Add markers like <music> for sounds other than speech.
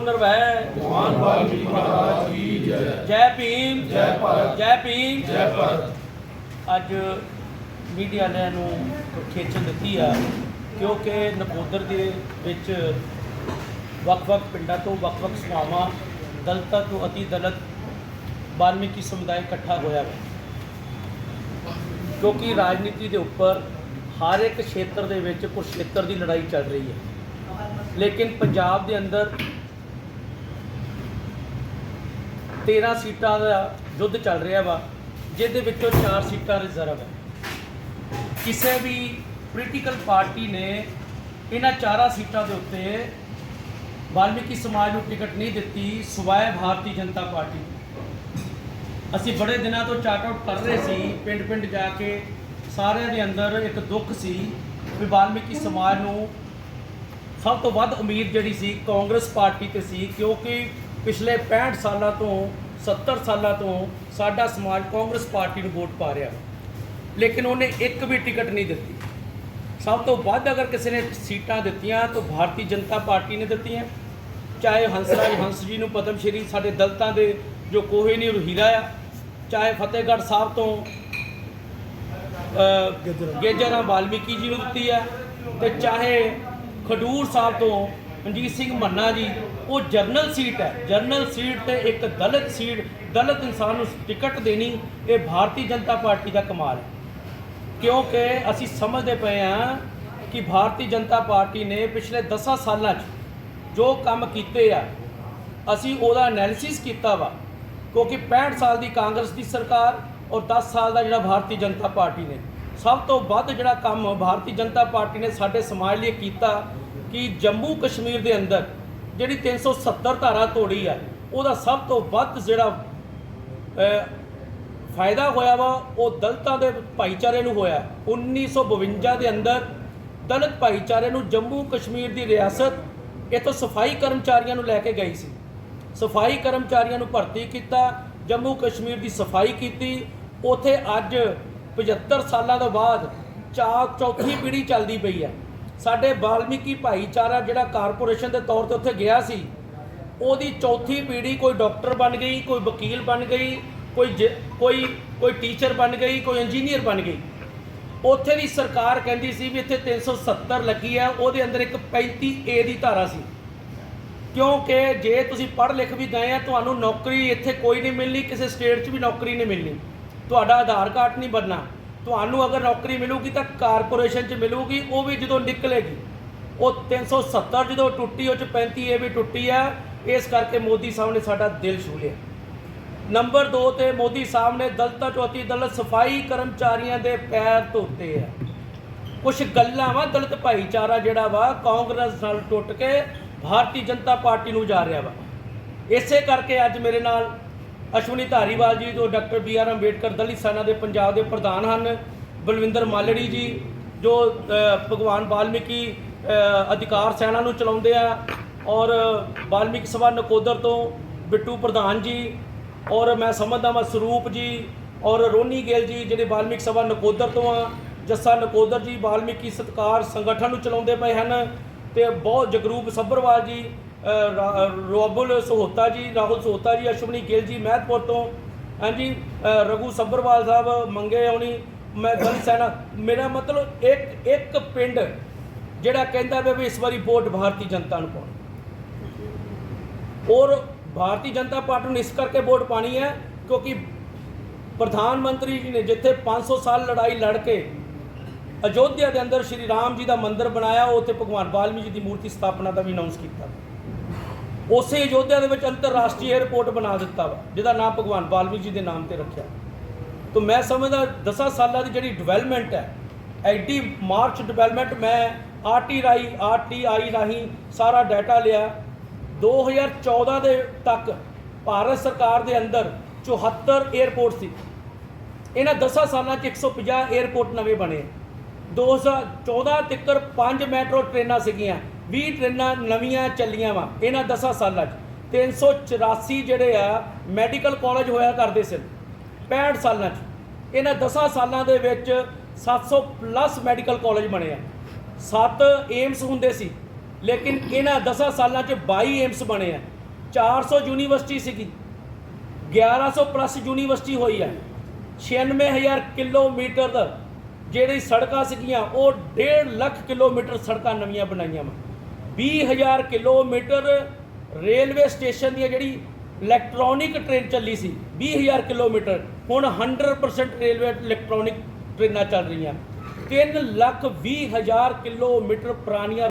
ਨਿਰਭੈ ਭਗਵਾਨ ਵਾਲਮੀਕੀ ਮਹਾਰਾਜ ਕੀ ਜੈ। ਜੈ ਭੀਮ। ਜੈ ਭਾਰਤ। ਜੈ ਭੀਮ। ਜੈ ਭਾਰਤ। ਅੱਜ ਮੀਡੀਆ ਵਾਲਿਆਂ ਨੂੰ ਖੇਚਲ ਦਿੱਤੀ ਆ ਕਿਉਂਕਿ ਨਕੋਦਰ ਦੇ ਵਿੱਚ ਵੱਖ-ਵੱਖ ਪਿੰਡਾਂ ਤੋਂ ਵੱਖ-ਵੱਖ ਸਭਾਵਾਂ ਦਲਿਤਾਂ ਤੋਂ ਅਤੀ ਦਲਿਤ ਵਾਲਮੀਕੀ ਸਮੁਦਾਇ ਇਕੱਠਾ ਹੋਇਆ ਹੈ ਕਿਉਂਕਿ ਰਾਜਨੀਤੀ ਦੇ ਉੱਪਰ ਹਰ ਇੱਕ ਖੇਤਰ ਦੇ ਵਿੱਚ ਕੁਰਸ਼ੇਤਰ ਦੀ ਲੜਾਈ ਚੱਲ ਰਹੀ ਹੈ। ਲੇਕਿਨ ਪੰਜਾਬ ਦੇ ਅੰਦਰ 13 ਸੀਟਾਂ ਦਾ ਯੁੱਧ ਚੱਲ ਰਿਹਾ ਵਾ, ਜਿਹਦੇ ਵਿੱਚੋਂ 4 ਸੀਟਾਂ ਰਿਜ਼ਰਵ ਹੈ। ਕਿਸੇ ਵੀ ਪੋਲੀਟੀਕਲ ਪਾਰਟੀ ਨੇ ਇਹਨਾਂ ਚਾਰਾਂ ਸੀਟਾਂ ਦੇ ਉੱਤੇ ਵਾਲਮੀਕੀ ਸਮਾਜ ਨੂੰ ਟਿਕਟ ਨਹੀਂ ਦਿੱਤੀ, ਸਿਵਾਏ ਭਾਰਤੀ ਜਨਤਾ ਪਾਰਟੀ ਅਸੀਂ ਬੜੇ ਦਿਨਾਂ ਤੋਂ ਚਾਰਟ ਆਊਟ ਕਰ ਰਹੇ ਸੀ ਪਿੰਡ ਪਿੰਡ ਜਾ ਕੇ ਸਾਰਿਆਂ ਦੇ ਅੰਦਰ ਇੱਕ ਦੁੱਖ ਸੀ ਵੀ ਵਾਲਮੀਕੀ ਸਮਾਜ ਨੂੰ ਸਭ ਤੋਂ ਵੱਧ ਉਮੀਦ ਜਿਹੜੀ ਸੀ ਕਾਂਗਰਸ ਪਾਰਟੀ ਤੇ ਸੀ, ਕਿਉਂਕਿ ਪਿਛਲੇ 65 ਸਾਲਾਂ ਤੋਂ 70 ਸਾਲਾਂ ਤੋਂ ਸਾਡਾ ਸਮਾਜ ਕਾਂਗਰਸ ਪਾਰਟੀ ਨੂੰ ਵੋਟ ਪਾ ਰਿਹਾ। ਲੇਕਿਨ ਉਹਨੇ ਇੱਕ ਵੀ ਟਿਕਟ ਨਹੀਂ ਦਿੱਤੀ। ਸਭ ਤੋਂ ਵੱਧ ਅਗਰ ਕਿਸੇ ਨੇ ਸੀਟਾਂ ਦਿੱਤੀਆਂ ਤਾਂ ਭਾਰਤੀ ਜਨਤਾ ਪਾਰਟੀ ਨੇ ਦਿੱਤੀਆਂ। ਚਾਹੇ ਹੰਸਰਾਜ <coughs> ਹੰਸ ਜੀ ਨੂੰ ਪਦਮ ਸ਼੍ਰੀ ਸਾਡੇ ਦਲਤਾਂ ਦੇ ਜੋ ਕੋਹੀਨੂਰ ਹੀਰਾ ਆ। ਚਾਹੇ ਫਤਿਹਗੜ੍ਹ ਸਾਹਿਬ ਤੋਂ ਗੇਜਰਾ ਵਾਲਮੀਕੀ ਜੀ ਨੂੰ ਦਿੱਤੀ ਹੈ ਤੇ ਚਾਹੇ ਖਡੂਰ ਸਾਹਿਬ ਤੋਂ ਮਨਜੀਤ ਸਿੰਘ ਮੰਨਾ ਜੀ ਉਹ ਜਰਨਲ ਸੀਟ ਹੈ। ਜਰਨਲ ਸੀਟ ਤੇ ਇੱਕ ਦਲਿਤ ਸੀਟ, ਦਲਿਤ ਇਨਸਾਨ ਨੂੰ ਟਿਕਟ ਦੇਣੀ, ਇਹ ਭਾਰਤੀ ਜਨਤਾ ਪਾਰਟੀ ਦਾ ਕਮਾਲ ਹੈ। ਕਿਉਂਕਿ ਅਸੀਂ ਸਮਝਦੇ ਪਏ ਹਾਂ ਕਿ ਭਾਰਤੀ ਜਨਤਾ ਪਾਰਟੀ ਨੇ ਪਿਛਲੇ 10 ਸਾਲਾਂ 'ਚ ਜੋ ਕੰਮ ਕੀਤੇ ਆ, ਅਸੀਂ ਉਹਦਾ ਐਨਾਲਿਸਿਸ ਕੀਤਾ ਵਾ। ਕਿਉਂਕਿ 65 ਸਾਲ ਦੀ ਕਾਂਗਰਸ ਦੀ ਸਰਕਾਰ ਔਰ 10 ਸਾਲ ਦਾ ਜਿਹੜਾ ਭਾਰਤੀ ਜਨਤਾ ਪਾਰਟੀ ਨੇ। ਸਭ ਤੋਂ ਵੱਧ ਜਿਹੜਾ ਕੰਮ ਭਾਰਤੀ ਜਨਤਾ ਪਾਰਟੀ ਨੇ ਸਾਡੇ ਸਮਾਜ ਲਈ ਕੀਤਾ ਕਿ ਜੰਮੂ ਕਸ਼ਮੀਰ ਦੇ ਅੰਦਰ ਜਿਹੜੀ 370 ਧਾਰਾ ਤੋੜੀ ਆ, ਉਹਦਾ ਸਭ ਤੋਂ ਵੱਧ ਜਿਹੜਾ ਫਾਇਦਾ ਹੋਇਆ ਵਾ, ਉਹ ਦਲਤਾਂ ਦੇ ਭਾਈਚਾਰੇ ਨੂੰ ਹੋਇਆ। 1952 ਦੇ ਅੰਦਰ ਦਲਿਤ ਭਾਈਚਾਰੇ ਨੂੰ ਜੰਮੂ ਕਸ਼ਮੀਰ ਦੀ ਰਿਆਸਤ ਇਥੋਂ ਸਫ਼ਾਈ ਕਰਮਚਾਰੀਆਂ ਨੂੰ ਲੈ ਕੇ ਗਈ ਸੀ। ਸਫ਼ਾਈ ਕਰਮਚਾਰੀਆਂ ਨੂੰ ਭਰਤੀ ਕੀਤਾ, ਜੰਮੂ ਕਸ਼ਮੀਰ ਦੀ ਸਫ਼ਾਈ ਕੀਤੀ। ਉਥੇ ਅੱਜ 75 ਸਾਲਾਂ ਤੋਂ ਬਾਅਦ ਚਾ ਚੌਥੀ ਪੀੜ੍ਹੀ ਚੱਲਦੀ ਪਈ ਹੈ ਸਾਡੇ ਵਾਲਮੀਕੀ ਭਾਈਚਾਰਾ ਜਿਹੜਾ ਕਾਰਪੋਰੇਸ਼ਨ ਦੇ ਤੌਰ ਤੇ ਉੱਥੇ ਗਿਆ ਸੀ, ਉਹਦੀ ਚੌਥੀ ਪੀੜ੍ਹੀ ਕੋਈ ਡਾਕਟਰ ਬਣ ਗਈ, ਕੋਈ ਵਕੀਲ ਬਣ ਗਈ, ਕੋਈ ਜ- ਕੋਈ ਕੋਈ ਟੀਚਰ ਬਣ ਗਈ, ਕੋਈ ਇੰਜੀਨੀਅਰ ਬਣ ਗਈ। ਉੱਥੇ ਦੀ ਸਰਕਾਰ ਕਹਿੰਦੀ ਸੀ ਵੀ ਇੱਥੇ 370 ਲੱਗੀ ਹੈ ਉਹਦੇ ਅੰਦਰ ਇੱਕ 35 ਏ ਦੀ ਧਾਰਾ ਸੀ। ਕਿਉਂਕਿ ਜੇ ਤੁਸੀਂ ਪੜ੍ਹ ਲਿਖ ਵੀ ਗਏ ਆ, ਤੁਹਾਨੂੰ ਨੌਕਰੀ ਇੱਥੇ ਕੋਈ ਨਹੀਂ ਮਿਲਣੀ, ਕਿਸੇ ਸਟੇਟ 'ਚ ਵੀ ਨੌਕਰੀ ਨਹੀਂ ਮਿਲਣੀ। ਤੁਹਾਡਾ ਆਧਾਰ ਕਾਰਡ ਨਹੀਂ ਬਣਨਾ। ਤੁਹਾਨੂੰ ਅਗਰ ਨੌਕਰੀ ਮਿਲੂਗੀ ਤਾਂ ਕਾਰਪੋਰੇਸ਼ਨ 'ਚ ਮਿਲੂਗੀ, ਉਹ ਵੀ ਜਦੋਂ ਨਿਕਲੇਗੀ। ਉਹ 370 ਜਦੋਂ ਟੁੱਟੀ, ਉਹ 'ਚ 35 ਏ ਵੀ ਟੁੱਟੀ ਆ। ਇਸ ਕਰਕੇ ਮੋਦੀ ਸਾਹਿਬ ਨੇ ਸਾਡਾ ਦਿਲ ਛੂ ਲਿਆ। ਨੰਬਰ 2 ਤੇ ਮੋਦੀ ਸਾਹਿਬ ਨੇ ਦਲਤਾ ਚੌਥੀ ਦਲਤ ਸਫ਼ਾਈ ਕਰਮਚਾਰੀਆਂ ਦੇ ਪੈਰ ਧੋਤੇ ਆ। ਕੁਝ ਗੱਲਾਂ ਵਾ ਦਲਿਤ ਭਾਈਚਾਰਾ ਜਿਹੜਾ ਵਾ, ਕਾਂਗਰਸ ਨਾਲ ਟੁੱਟ ਕੇ ਭਾਰਤੀ ਜਨਤਾ ਪਾਰਟੀ ਨੂੰ ਜਾ ਰਿਹਾ ਵਾ। ਇਸੇ ਕਰਕੇ ਅੱਜ ਮੇਰੇ ਨਾਲ ਅਸ਼ਵਨੀ ਧਾਰੀਵਾਲ ਜੀ ਜੋ doctor B R Ambedkar Dalit Sena ਦੇ ਪੰਜਾਬ ਦੇ ਪ੍ਰਧਾਨ ਹਨ, ਬਲਵਿੰਦਰ ਮਾਲੜੀ ਜੀ ਜੋ ਭਗਵਾਨ ਵਾਲਮੀਕੀ ਅਧਿਕਾਰ ਸੈਨਾ ਨੂੰ ਚਲਾਉਂਦੇ ਆ ਔਰ ਵਾਲਮੀਕੀ ਸਭਾ ਨਕੋਦਰ ਤੋਂ ਬਿੱਟੂ ਪ੍ਰਧਾਨ ਜੀ ਔਰ ਮੈਂ ਸਮਝਦਾ ਮੈਂ ਸਰੂਪ ਜੀ ਔਰ ਰੋਨੀ ਗਿੱਲ ਜੀ ਜਿਹੜੇ ਵਾਲਮੀਕ ਸਭਾ ਨਕੋਦਰ ਤੋਂ ਆ, ਜੱਸਾ ਨਕੋਦਰ ਜੀ ਵਾਲਮੀਕੀ ਸਤਕਾਰ ਸੰਗਠਨ ਨੂੰ ਚਲਾਉਂਦੇ ਪਏ ਹਨ ਤੇ ਬਹੁਤ ਜਗਰੂਪ ਸੱਭਰਵਾਲ ਜੀ ਰੋਬਲ ਸਹੋਤਾ ਜੀ ਰਾਹੁਲ ਸਹੋਤਾ ਜੀ ਅਸ਼ਵਨੀ ਗਿੱਲ ਜੀ ਮਹਿਤਪੁਰ ਤੋਂ ਹਾਂਜੀ ਅ, ਰਘੂ ਸੱਭਰਵਾਲ ਸਾਹਿਬ ਮੰਗੇ ਆਉਣੀ ਮੈਂ ਦਲ ਸੈਨਾ ਮੇਰਾ ਮਤਲਬ ਇੱਕ ਇੱਕ ਪਿੰਡ ਜਿਹੜਾ ਕਹਿੰਦਾ ਵੀ ਵੀ ਇਸ ਵਾਰੀ ਵੋਟ ਭਾਰਤੀ ਜਨਤਾ ਨੂੰ ਪਾਉਣੀ। ਔਰ ਭਾਰਤੀ ਜਨਤਾ ਪਾਰਟੀ ਨੂੰ ਇਸ ਕਰਕੇ ਵੋਟ ਪਾਣੀ ਹੈ ਕਿਉਂਕਿ ਪ੍ਰਧਾਨ ਮੰਤਰੀ ਜੀ ਨੇ ਜਿੱਥੇ 500 ਸਾਲ ਲੜਾਈ ਲੜ ਕੇ ਅਯੋਧਿਆ ਦੇ ਅੰਦਰ ਸ਼੍ਰੀ ਰਾਮ ਜੀ ਦਾ ਮੰਦਿਰ ਬਣਾਇਆ ਉੱਥੇ ਭਗਵਾਨ ਬਾਲਮੀ ਜੀ ਦੀ ਮੂਰਤੀ ਸਥਾਪਨਾ ਦਾ ਵੀ ਅਨਾਉਂਸ ਕੀਤਾ। ਉਸੇ ਅਯੋਧਿਆ ਦੇ ਵਿੱਚ ਅੰਤਰਰਾਸ਼ਟਰੀ 에ਅਰਪੋਰਟ ਬਣਾ ਦਿੱਤਾ ਵਾ, ਜਿਹਦਾ ਨਾਮ ਭਗਵਾਨ ਬਾਲਮੀ ਜੀ ਦੇ ਨਾਮ ਤੇ ਰੱਖਿਆ। ਤੋਂ ਮੈਂ ਸਮਝਦਾ 10 ਸਾਲਾਂ ਦੀ ਜਿਹੜੀ ਡਿਵੈਲਪਮੈਂਟ ਹੈ, ਐਡੀ ਮਾਰਚ ਡਿਵੈਲਪਮੈਂਟ ਮੈਂ ਆਰਟੀ ਰਾਈ ਆਰਟੀਆਈ ਰਾਹੀਂ ਸਾਰਾ ਡਾਟਾ ਲਿਆ। 2014 ਦੇ ਤੱਕ ਭਾਰਤ ਸਰਕਾਰ ਦੇ ਅੰਦਰ 74 에ਅਰਪੋਰਟ ਸੀ। ਇਹਨਾਂ 10 ਸਾਲਾਂ 'ਚ 150 에ਅਰਪੋਰਟ ਨਵੇਂ ਬਣੇ। 2014 ਤੱਕ ਪੰਜ ਮੈਟਰੋ ਟ੍ਰੇਨਾਂ ਸੀਗੀਆਂ 20 ਟ੍ਰੇਨਾਂ ਨਵੀਆਂ ਚੱਲੀਆਂ ਵਾ, ਇਹਨਾਂ 10 ਸਾਲਾਂ 'ਚ। 384 ਜਿਹੜੇ ਆ, ਮੈਡੀਕਲ ਕਾਲਜ ਹੋਇਆ ਕਰਦੇ ਸਨ 65 ਸਾਲਾਂ 'ਚ। ਇਹਨਾਂ 10 ਸਾਲਾਂ ਦੇ ਵਿੱਚ 700 ਪਲੱਸ ਮੈਡੀਕਲ ਕਾਲਜ ਬਣੇ ਆ। 7 ਏਮਸ ਹੁੰਦੇ ਸੀ, ਲੇਕਿਨ ਇਹਨਾਂ 10 ਸਾਲਾਂ 'ਚ 22 ਏਮਸ ਬਣੇ ਆ। 400 ਯੂਨੀਵਰਸਿਟੀ ਸੀਗੀ 1100 ਪਲੱਸ ਯੂਨੀਵਰਸਿਟੀ ਹੋਈ ਹੈ 96000 ਕਿਲੋਮੀਟਰ ਦਾ ਜਿਹੜੀ ਸੜਕਾਂ ਸੀਗੀਆਂ, ਉਹ 1.5 ਲੱਖ ਕਿਲੋਮੀਟਰ ਸੜਕਾਂ ਨਵੀਆਂ ਬਣਾਈਆਂ ਵਾ। 20000 ਕਿਲੋਮੀਟਰ ਰੇਲਵੇ ਸਟੇਸ਼ਨ ਦੀਆਂ ਜਿਹੜੀ ਇਲੈਕਟ੍ਰੋਨਿਕ ਟ੍ਰੇਨ ਚੱਲੀ ਸੀ 20000 ਕਿਲੋਮੀਟਰ। ਹੁਣ 100% ਰੇਲਵੇ ਇਲੈਕਟ੍ਰੋਨਿਕ ਟ੍ਰੇਨਾਂ ਚੱਲ ਰਹੀਆਂ। 3 ਲੱਖ 20 ਹਜ਼ਾਰ ਕਿਲੋਮੀਟਰ ਪੁਰਾਣੀਆਂ